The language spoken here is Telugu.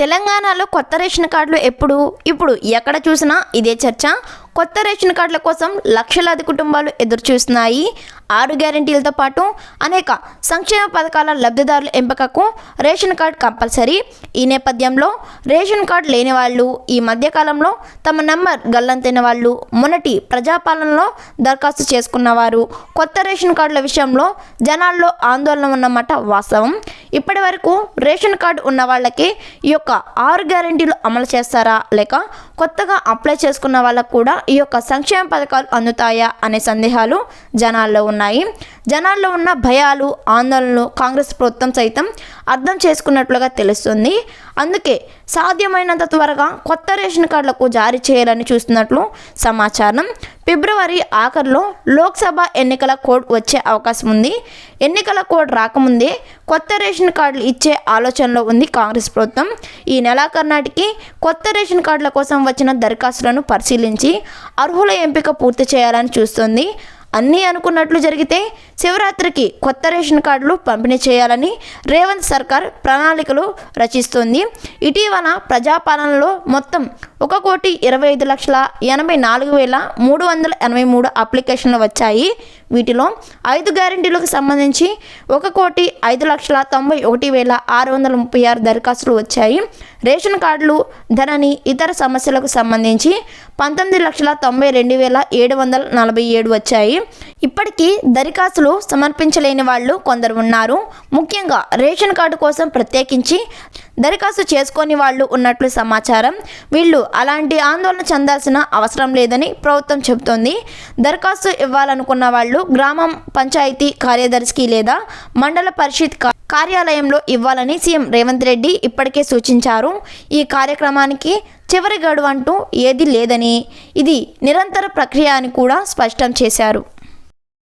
తెలంగాణలో కొత్త రేషన్ కార్డులు ఎప్పుడు? ఇప్పుడు ఎక్కడ చూసినా ఇదే చర్చ. కొత్త రేషన్ కార్డుల కోసం లక్షలాది కుటుంబాలు ఎదురుచూస్తున్నాయి. ఆరు గ్యారెంటీలతో పాటు అనేక సంక్షేమ పథకాల లబ్ధిదారుల ఎంపికకు రేషన్ కార్డు కంపల్సరీ. ఈ నేపథ్యంలో రేషన్ కార్డు లేని వాళ్ళు ఈ మధ్యకాలంలో తమ నెంబర్ గల్లంతైన వాళ్ళు మొన్నటి ప్రజాపాలనలో దరఖాస్తు చేసుకున్నవారు. కొత్త రేషన్ కార్డుల విషయంలో జనాల్లో ఆందోళన ఉన్నమాట వాస్తవం. ఇప్పటి వరకు రేషన్ కార్డు ఉన్న వాళ్ళకి ఈ యొక్క ఆరు గ్యారెంటీలు అమలు చేస్తారా? లేక కొత్తగా అప్లై చేసుకున్న వాళ్ళకు కూడా ఈ యొక్క సంక్షేమ పథకాలు అందుతాయా? అనే సందేహాలు జనాల్లో ఉన్నాయి. జనాల్లో ఉన్న భయాలు ఆందోళనలు కాంగ్రెస్ ప్రభుత్వం సైతం అర్థం చేసుకున్నట్లుగా తెలుస్తుంది. అందుకే సాధ్యమైనంత త్వరగా కొత్త రేషన్ కార్డులకు జారీ చేయాలని చూస్తున్నట్లు సమాచారం. ఫిబ్రవరి ఆఖరిలో లోక్సభ ఎన్నికల కోడ్ వచ్చే అవకాశం ఉంది. ఎన్నికల కోడ్ రాకముందే కొత్త రేషన్ కార్డులు ఇచ్చే ఆలోచనలో ఉంది కాంగ్రెస్ ప్రభుత్వం. ఈ నెలాఖరు నాటికి కొత్త రేషన్ కార్డుల కోసం వచ్చిన దరఖాస్తులను పరిశీలించి అర్హుల ఎంపిక పూర్తి చేయాలని చూస్తుంది. అన్నీ అనుకున్నట్లు జరిగితే శివరాత్రికి కొత్త రేషన్ కార్డులు పంపిణీ చేయాలని రేవంత్ సర్కార్ ప్రణాళికలు రచిస్తోంది. ఇటీవల ప్రజాపాలనలో మొత్తం ఒక కోటి ఇరవై ఐదు లక్షల ఎనభై నాలుగు వేల మూడు వందల ఎనభై మూడు అప్లికేషన్లు వచ్చాయి. వీటిలో ఐదు గ్యారెంటీలకు సంబంధించి ఒక కోటి ఐదు లక్షల తొంభై ఒకటి వేల ఆరు వందల ముప్పై ఆరు దరఖాస్తులు వచ్చాయి. రేషన్ కార్డులు ధరని ఇతర సమస్యలకు సంబంధించి పంతొమ్మిది లక్షల తొంభై రెండు వేల ఏడు వందల నలభై ఏడు వచ్చాయి. ఇప్పటికీ దరఖాస్తులు సమర్పించలేని వాళ్ళు కొందరు ఉన్నారు. ముఖ్యంగా రేషన్ కార్డు కోసం ప్రత్యేకించి దరఖాస్తు చేసుకోని వాళ్ళు ఉన్నట్లు సమాచారం. వీళ్ళు అలాంటి ఆందోళన చెందాల్సిన అవసరం లేదని ప్రభుత్వం చెబుతోంది. దరఖాస్తు ఇవ్వాలనుకున్న వాళ్ళు గ్రామం పంచాయతీ కార్యదర్శికి లేదా మండల పరిషత్ కార్యాలయంలో ఇవ్వాలని సీఎం రేవంత్ రెడ్డి ఇప్పటికే సూచించారు. ఈ కార్యక్రమానికి చివరి గడువు అంటూ ఏది లేదని. ఇది నిరంతర ప్రక్రియ అని కూడా స్పష్టం చేశారు.